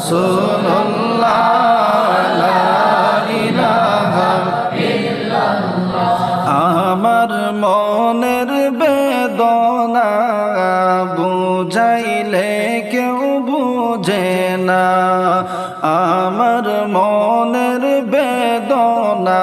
So. মনের বেদনা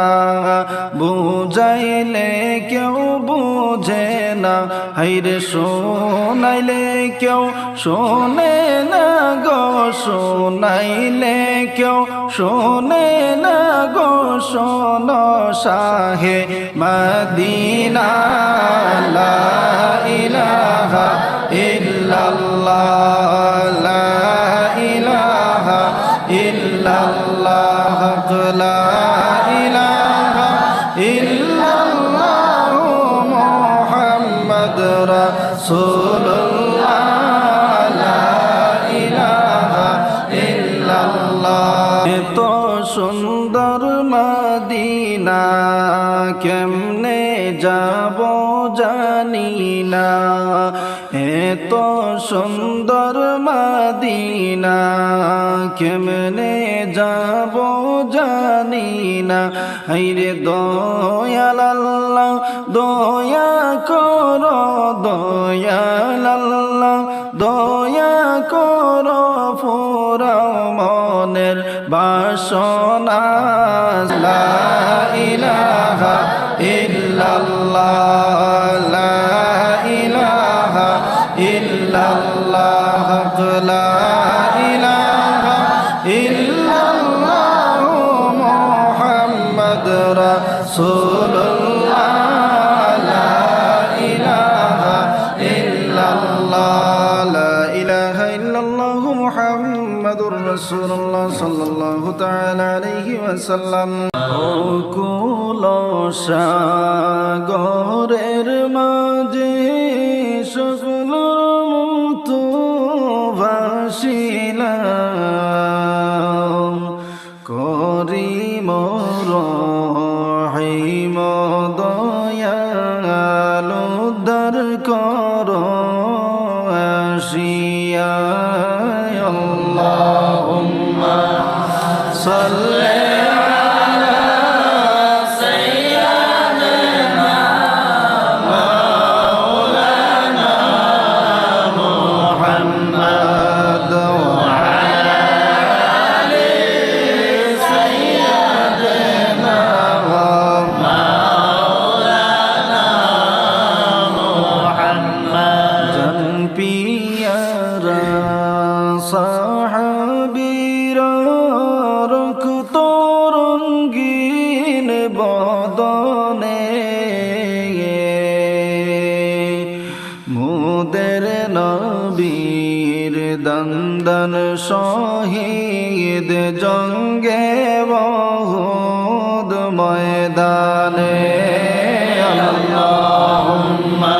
বুঝাইলে কেউ বুঝে না। হাইরে শোনাইলে কেউ শোনে না গো, শোনাইলে কেউ শোনে না গো, শোন শাহে মদিনা ইলাহা ইল্লাল্লাহ। কেমনে যাব জানি না। এত সুন্দর মদিনা, কেমনে যাব জানি না। হাইরে দয়াল দয়া করো, দয়াল দয়া করো ফুরা মনের বাসনা। লা মুহাম্মাদুর صلى الله تعالى عليه وسلم কুল شاغر মাঝে شغل رمتو ভাসিলাম সাল্লি মুদের নবীর দন্দন শহীদ জঙ্গে বহুদ ময়দানে। আল্লাহুম্মা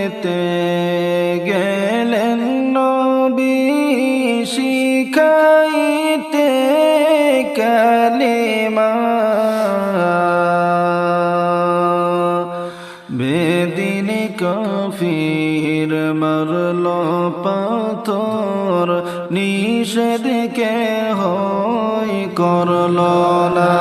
ফেতে গেলেন নবী শিখাইতে কালিমা। বেদিন কফির মরল পাথর নিষেধ কে হই করল না।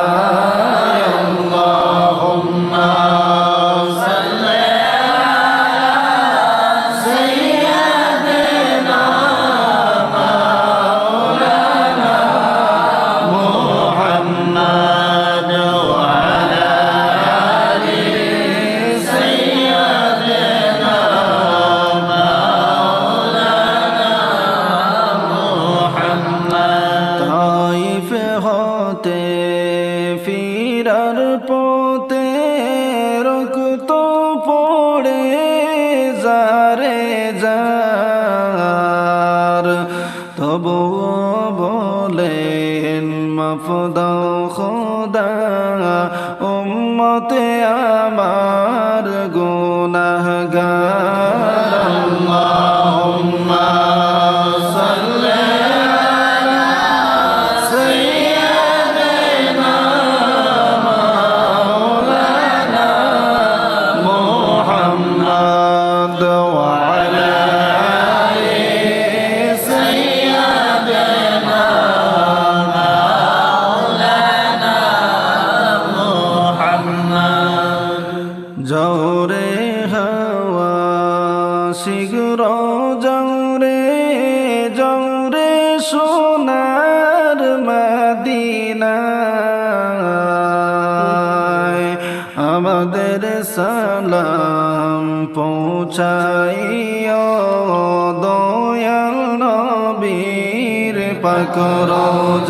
তে রক্ত পড়ে যারে যার। তব বলেন মাফদাও খোদা উম্মতে আমার গোনা আমাদের সালাম পৌঁছাইও দয়াল নবীর পাকর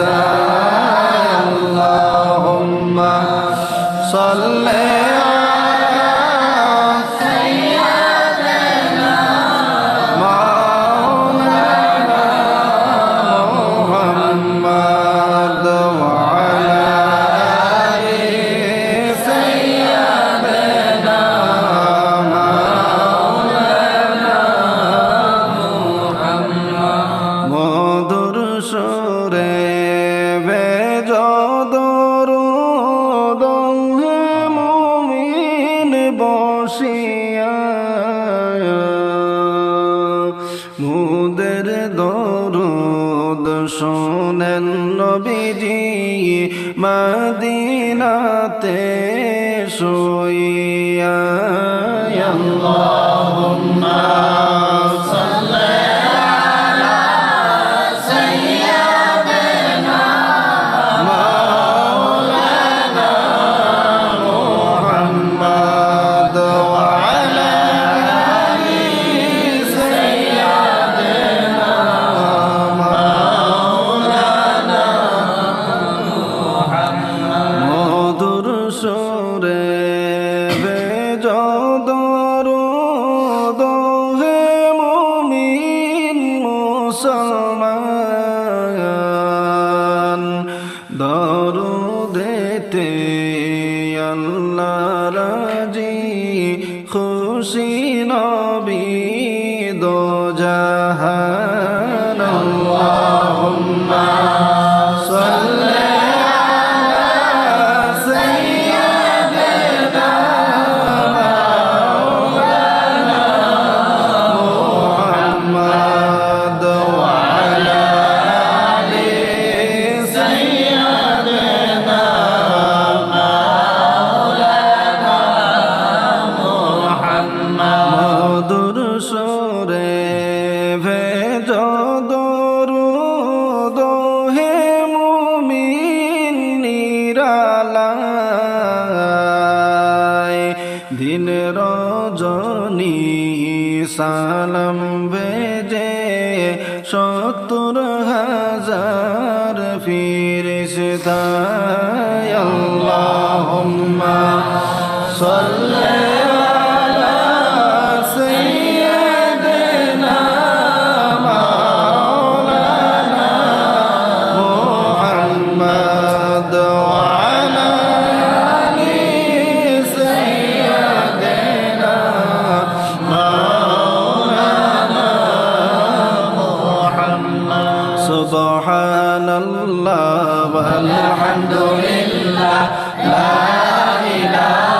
যায় আল্লাহুম্মা সাল্লি محمد শোনেন নবীজি মদিনাতে শুইয়া। আল্লাহুম্মা দিন রজনী সালাম বেজে সত্তর হাজার ফিরিস্তায় আল্লাহুম্মা সাল্লি سبحان الله والحمد لله لا إله